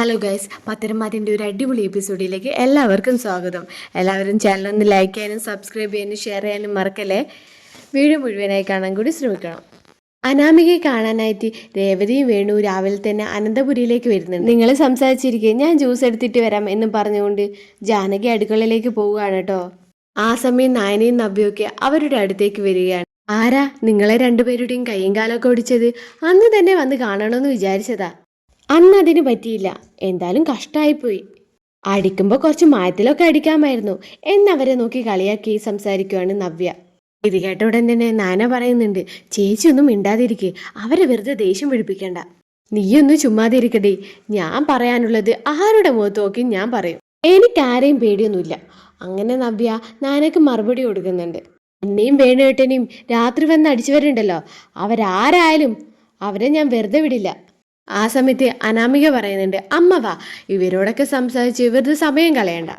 Hello guys പത്തരമാറ്റിന്റെ ഒരു അടിപൊളി എപ്പിസോഡിലേക്ക് എല്ലാവർക്കും സ്വാഗതം. എല്ലാവരും ചാനൽ ഒന്ന് ലൈക്ക് ചെയ്യാനും സബ്സ്ക്രൈബ് ചെയ്യാനും ഷെയർ ചെയ്യാനും മറക്കല്ലേ? വീഡിയോ മുഴുവനായി കാണാൻ കൂടി ശ്രമിക്കണം. അനാമികയെ കാണാനായിട്ട് രേവതിയും വേണു രാവിലെ തന്നെ അനന്തപുരിയിലേക്ക് വരുന്നുണ്ട്. നിങ്ങൾ സംസാരിച്ചിരിക്കുക ഞാൻ ജ്യൂസ് എടുത്തിട്ട് വരാം എന്ന് പറഞ്ഞുകൊണ്ട് ജാനകി അടുക്കളയിലേക്ക് പോവുകയാണ് കേട്ടോ. ആ സമയം നായനയും നവ്യൊക്കെ അവരുടെ അടുത്തേക്ക് വരികയാണ്. ആരാ നിങ്ങളെ രണ്ടുപേരുടെയും കയ്യും കാലമൊക്കെ ഓടിച്ചത്? അന്ന് തന്നെ വന്ന് കാണണമെന്ന് വിചാരിച്ചതാ. അന്ന് അതിന് പറ്റിയില്ല. എന്തായാലും കഷ്ടമായിപ്പോയി അടിക്കുമ്പോൾ കുറച്ച് മായത്തിലൊക്കെ അടിക്കാമായിരുന്നു. എന്നവരെ നോക്കി കളിയാക്കി സംസാരിക്കുവാണ് നവ്യ. ഇത് കേട്ട ഉടൻ തന്നെ നാന പറയുന്നുണ്ട് ചേച്ചി ഒന്നും മിണ്ടാതിരിക്കേ. അവരെ വെറുതെ ദേഷ്യം പിടിപ്പിക്കണ്ട. നീയൊന്നും ചുമ്മാതിരിക്കടേ. ഞാൻ പറയാനുള്ളത് ആരുടെ മുഖത്ത് നോക്കി ഞാൻ പറയും. എനിക്കാരെയും പേടിയൊന്നുമില്ല. അങ്ങനെ നവ്യ നാനക്ക് മറുപടി കൊടുക്കുന്നുണ്ട്. എന്നെയും വേണുകെട്ടനെയും രാത്രി വന്ന് അടിച്ചു വരുന്നുണ്ടല്ലോ അവരാരായാലും അവരെ ഞാൻ വെറുതെ വിടില്ല. ആ സമയത്ത് അനാമിക പറയുന്നുണ്ട് അമ്മ വാ ഇവരോടൊക്കെ സംസാരിച്ച് ഇവരുടെ സമയം കളയണ്ട.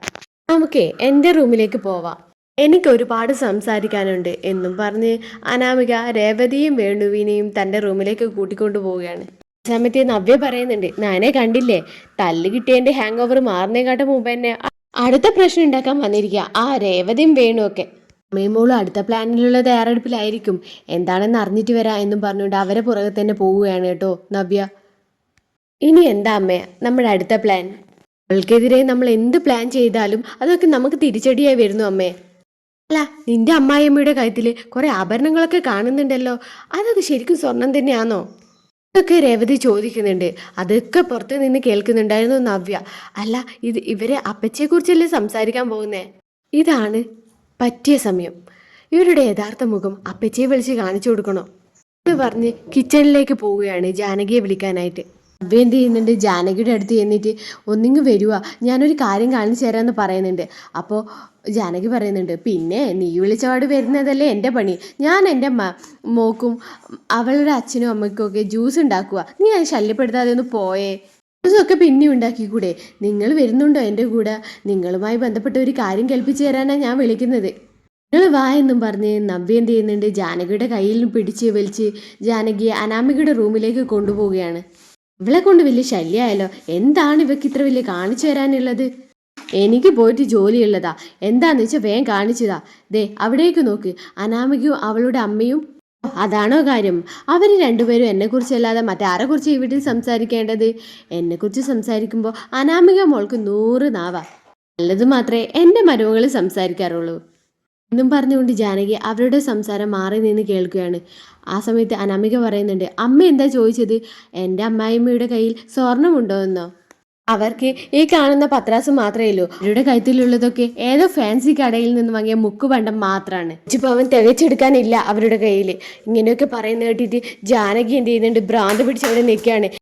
നമുക്ക് എന്റെ റൂമിലേക്ക് പോവാം. എനിക്ക് ഒരുപാട് സംസാരിക്കാനുണ്ട് എന്നും പറഞ്ഞ് അനാമിക രേവതിയും വേണുവിനെയും തന്റെ റൂമിലേക്ക് കൂട്ടിക്കൊണ്ടു പോവുകയാണ്. സമയത്ത് നവ്യ പറയുന്നുണ്ട് നാനെ കണ്ടില്ലേ? തല്ല് കിട്ടിയതിന്റെ ഹാങ് ഓവർ മാറുന്നേക്കാട്ട് മുമ്പ് തന്നെ അടുത്ത പ്രശ്നം ഉണ്ടാക്കാൻ വന്നിരിക്കുക ആ രേവതിയും വേണു ഒക്കെ. അമ്മയുമോളും അടുത്ത പ്ലാനിലുള്ള തയ്യാറെടുപ്പിലായിരിക്കും. എന്താണെന്ന് അറിഞ്ഞിട്ട് വരാം എന്നും പറഞ്ഞുകൊണ്ട് അവരെ പുറകെ തന്നെ പോവുകയാണ് കേട്ടോ നവ്യ. ഇനി എന്താ അമ്മേ നമ്മുടെ അടുത്ത പ്ലാൻ അവൾക്കെതിരെ നമ്മൾ എന്ത് പ്ലാൻ ചെയ്താലും അതൊക്കെ നമുക്ക് തിരിച്ചടിയായി വരുന്നു അമ്മേ. അല്ല നിന്റെ അമ്മായിയമ്മയുടെ കാര്യത്തിൽ കുറെ ആഭരണങ്ങളൊക്കെ കാണുന്നുണ്ടല്ലോ. അതൊക്കെ ശരിക്കും സ്വർണം തന്നെയാണോ ഇതൊക്കെ രേവതി ചോദിക്കുന്നുണ്ട്. അതൊക്കെ പുറത്ത് നിന്ന് കേൾക്കുന്നുണ്ടായിരുന്നു നവ്യ. അല്ല ഇത് ഇവരെ അപ്പച്ചയെക്കുറിച്ചല്ലേ സംസാരിക്കാൻ പോകുന്നേ? ഇതാണ് പറ്റിയ സമയം. ഇവരുടെ യഥാർത്ഥ മുഖം അപ്പച്ചയെ വിളിച്ച് കാണിച്ചു കൊടുക്കണോ? എന്ന് പറഞ്ഞ് കിച്ചണിലേക്ക് പോവുകയാണ് ജാനകിയെ വിളിക്കാനായിട്ട്. നവ്യ എന്ത് ചെയ്യുന്നുണ്ട്? ജാനകിയുടെ അടുത്ത് ചെന്നിട്ട് ഒന്നിങ്ങ് വരുക ഞാനൊരു കാര്യം കാണിച്ചു തരാമെന്ന് പറയുന്നുണ്ട്. അപ്പോൾ ജാനകി പറയുന്നുണ്ട് പിന്നെ നീ വിളിച്ചപാട് വരുന്നതല്ലേ എന്റെ പണി. ഞാൻ എന്റെ മോക്കും അവളുടെ അച്ഛനും അമ്മയ്ക്കും ഒക്കെ ജ്യൂസ് ഉണ്ടാക്കുക നീ അത് ശല്യപ്പെടുത്താതെ ഒന്ന് പോയേ. ജ്യൂസൊക്കെ പിന്നെ ഉണ്ടാക്കിക്കൂടെ? നിങ്ങൾ വരുന്നുണ്ടോ എന്റെ കൂടെ? നിങ്ങളുമായി ബന്ധപ്പെട്ട ഒരു കാര്യം കേൾപ്പിച്ചു തരാനാണ് ഞാൻ വിളിക്കുന്നത്. നിങ്ങൾ വാ എന്നും പറഞ്ഞ് നവ്യ എന്ത് ചെയ്യുന്നുണ്ട്? ജാനകിയുടെ കയ്യിൽ പിടിച്ച് വലിച്ച് ജാനകിയെ അനാമികയുടെ റൂമിലേക്ക് കൊണ്ടുപോവുകയാണ്. ഇവളെ കൊണ്ട് വലിയ ശല്യമായല്ലോ എന്താണ് ഇവക്ക് ഇത്ര വലിയ കാണിച്ചു തരാനുള്ളത്? എനിക്ക് പോയിട്ട് ജോലിയുള്ളതാ. എന്താന്ന് വെച്ചാൽ വേഗം കാണിച്ചതാ. ദേ അവിടേക്ക് നോക്ക്. അനാമികയും അവളുടെ അമ്മയും. അതാണോ കാര്യം? അവർ രണ്ടുപേരും എന്നെക്കുറിച്ചല്ലാതെ മറ്റാരെ കുറിച്ച് ഈ വീട്ടിൽ സംസാരിക്കേണ്ടത്? എന്നെക്കുറിച്ച് സംസാരിക്കുമ്പോൾ അനാമിക മോൾക്ക് നൂറ് നാവാ. നല്ലത് മാത്രമേ എന്റെ മരുമകൾ സംസാരിക്കാറുള്ളൂ. എന്നും പറഞ്ഞുകൊണ്ട് ജാനകി അവരുടെ സംസാരം മാറി നിന്ന് കേൾക്കുകയാണ്. ആ സമയത്ത് അനാമിക പറയുന്നുണ്ട് അമ്മ എന്താ ചോദിച്ചത്? എന്റെ അമ്മായിമ്മയുടെ കയ്യിൽ സ്വർണമുണ്ടോ എന്നോ? അവർക്ക് ഈ കാണുന്ന പത്രാസ് മാത്രമേ ഉള്ളൂ. അവരുടെ കയ്യിലുള്ളതൊക്കെ ഏതോ ഫാൻസി കടയിൽ നിന്ന് വാങ്ങിയ മുക്കുപണ്ടം മാത്രമാണ് ഇപ്പൊ അവൻ തികച്ചെടുക്കാനില്ല അവരുടെ കയ്യിൽ ഇങ്ങനെയൊക്കെ പറയുന്ന കേട്ടിട്ട് ജാനകി എന്ത് ചെയ്യുന്നുണ്ട്? ഭ്രാന്ത് പിടിച്ച് അവിടെ നിൽക്കുകയാണ്.